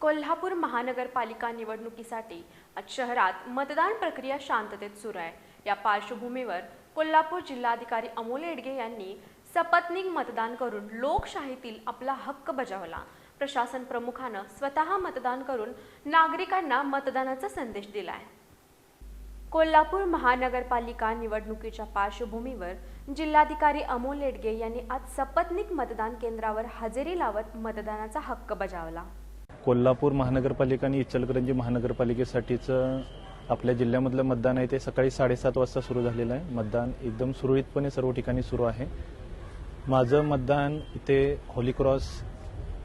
कोल्हापूर महानगरपालिका निवडणुकीसाठी आज शहरात मतदान प्रक्रिया शांततेत सुरू आहे. या पार्श्वभूमीवर कोल्हापूर जिल्हाधिकारी अमोल येडगे यांनी सपत्नीक मतदान करून लोकशाहीतील आपला हक्क बजावला. प्रशासन प्रमुखानं स्वतः मतदान करून नागरिकांना मतदानाचा संदेश दिलाय. कोल्हापूर महानगरपालिका निवडणुकीच्या पार्श्वभूमीवर जिल्हाधिकारी अमोल येडगे यांनी आज सपत्नीक मतदान केंद्रावर हजेरी लावत मतदानाचा हक्क बजावला. कोल्हापूर महानगरपालिका आणि इचलकरंजी महानगरपालिकेसाठीचं आपल्या जिल्ह्यामधलं मतदान आहे ते सकाळी साडेसात वाजता सुरू झालेलं आहे. मतदान एकदम सुरळीतपणे सर्व ठिकाणी सुरू आहे. माझं मतदान इथे होलीक्रॉस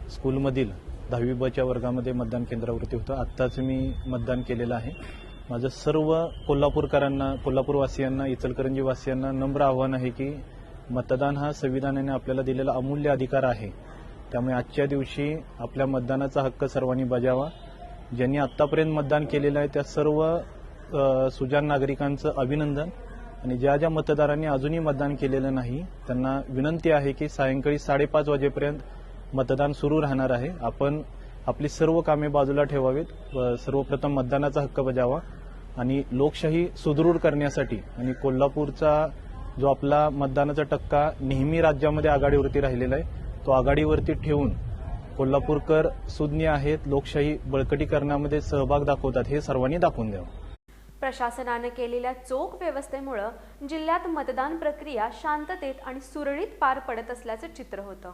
स्कूलमधील दहावी बच्या वर्गामध्ये मतदान केंद्रावरती होतं. आत्ताच मी मतदान केलेलं आहे. माझं सर्व कोल्हापूरकरांना कोल्हापूरवासियांना इचलकरंजी वासियांना नम्र आव्हान आहे की मतदान हा संविधानाने आपल्याला दिलेला अमूल्य अधिकार आहे. त्यामुळे आजच्या दिवशी आपल्या मतदानाचा हक्क सर्वांनी बजावा. ज्यांनी आतापर्यंत मतदान केलेलं आहे त्या सर्व सुजान नागरिकांचं अभिनंदन. आणि ज्या ज्या मतदारांनी अजूनही मतदान केलेलं नाही त्यांना विनंती आहे की सायंकाळी साडेपाच वाजेपर्यंत मतदान सुरू राहणार आहे. आपण आपली सर्व कामे बाजूला ठेवावीत. सर्वप्रथम मतदानाचा हक्क बजावा. आणि लोकशाही सुदृढ करण्यासाठी आणि कोल्हापूरचा जो आपला मतदानाचा टक्का नेहमी राज्यामध्ये आघाडीवरती राहिलेला आहे तो आघाडीवरती ठेवून कोल्हापूरकर सुज्ञ आहेत लोकशाही बळकटीकरणामध्ये सहभाग दाखवतात हे सर्वांनी दाखवून द्यावं. प्रशासनानं केलेल्या चोख व्यवस्थेमुळं जिल्ह्यात मतदान प्रक्रिया शांततेत आणि सुरळीत पार पडत असल्याचं चित्र होतं.